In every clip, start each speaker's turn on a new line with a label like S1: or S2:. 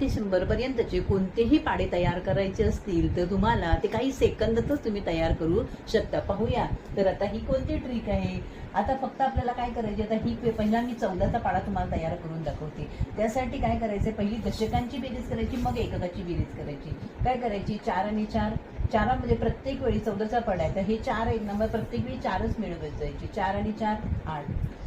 S1: डिसेंबर पर्यंतचे कोणतेही पाडे तयार करायचे असतील तर तुम्हाला ते काही सेकंदातच तुम्ही तयार करू शकता. पाहूया. तर आता ही कोणती ट्रिक आहे? आता फक्त आपल्याला काय करायचे? आता ही पहिला मी चौदाचा पाडा तुम्हाला तयार करून दाखवते. त्यासाठी काय करायचं? पहिली दशकांची बेरीज करायची मग एककाची बेरीज करायची. काय करायची? चार आणि चार. चारामध्ये म्हणजे प्रत्येक वेळी चौदाचा पड आहे. तर हे चार एक नंबर प्रत्येक वेळी चारच मिळवत जायची. चार आणि चार आठ.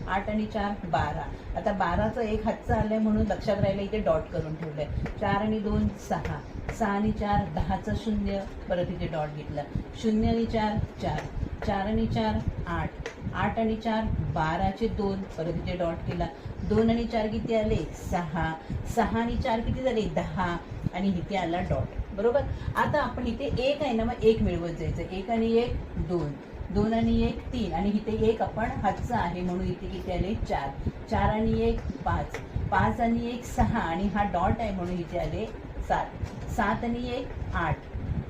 S1: आठ आणि चार बारा. आता बाराचं एक हातचं आलंय म्हणून लक्षात राहिलं इथे डॉट करून ठेवलंय. चार आणि दोन सहा. सहा आणि चार दहाचं शून्य. परत इथे डॉट घेतला. शून्य आणि चार चार. चार आणि चार आठ. आठ आणि चार बाराचे दोन. परत इथे डॉट केला. दोन आणि चार किती आले? सहा. सहा आणि चार किती झाले? दहा. आणि इथे आला डॉट. बरोबर? आता आपण इथे एक आहे ना मग एक मिळवत जायचं. एक आणि एक दोन. दोन आणि एक तीन. आणि इथे एक आपण हातचं आहे म्हणून इथे इथे आले? चार. चार आणि एक पाच. पाच आणि एक सहा. आणि हा डॉट आहे म्हणून इथे आले सात. सात आणि एक आठ.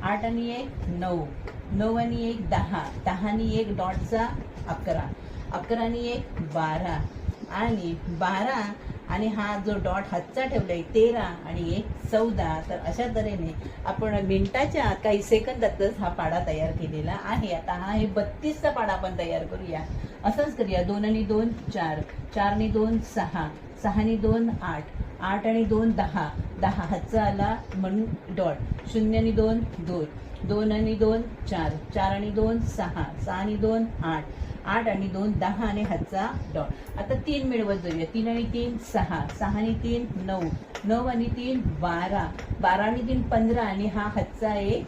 S1: आठ आणि एक नऊ. नऊ आणि एक दहा. दहा आणि एक डॉटचा अकरा. अकरा आणि एक बारा. आणि बारा आणि हा जो डॉट हातचा ठेवलाय तेरा आणि एक चौदा तर अशा तऱ्हेने आपण मिनिटाच्या आत काही सेकंदातच हा पाडा तयार केलेला आहे. आता हा हे बत्तीसचा पाडा आपण तयार करूया. असंच करूया. दोन आणि दोन चार. चारने दोन सहा. सहा आणि दोन आठ. आठ आणि दोन दहा. दहा हातचा आला म्हणून डॉट. शून्य आणि दोन दोन. दोन आणि दोन चार. चार आणि दोन सहा. सहा आणि दोन आठ. आठ आणि दोन दहा आणि हातचा डॉट. आता तीन मिळवत जाऊया. तीन आणि तीन सहा. सहा आणि तीन नऊ. नऊ आणि तीन बारा. बारा आणि तीन पंधरा. आणि हा हातचा एक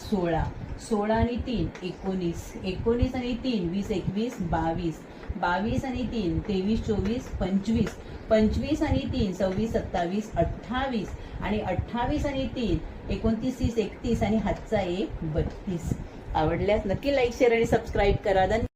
S1: सोळा. सोळा आणि तीन एकोणीस. एकोणीस आणि तीन वीस एकवीस बावीस. बावीस आणि तीन तेवीस चोवीस पंचवीस. पंचवीस आणि तीन सव्वीस सत्तावीस अठ्ठावीस. आणि अठ्ठावीस आणि तीन एकोणतीस तीस एकतीस आणि हातचा एक बत्तीस. आवडल्यास नक्की लाईक शेअर आणि सबस्क्राईब करा. धन्यवाद.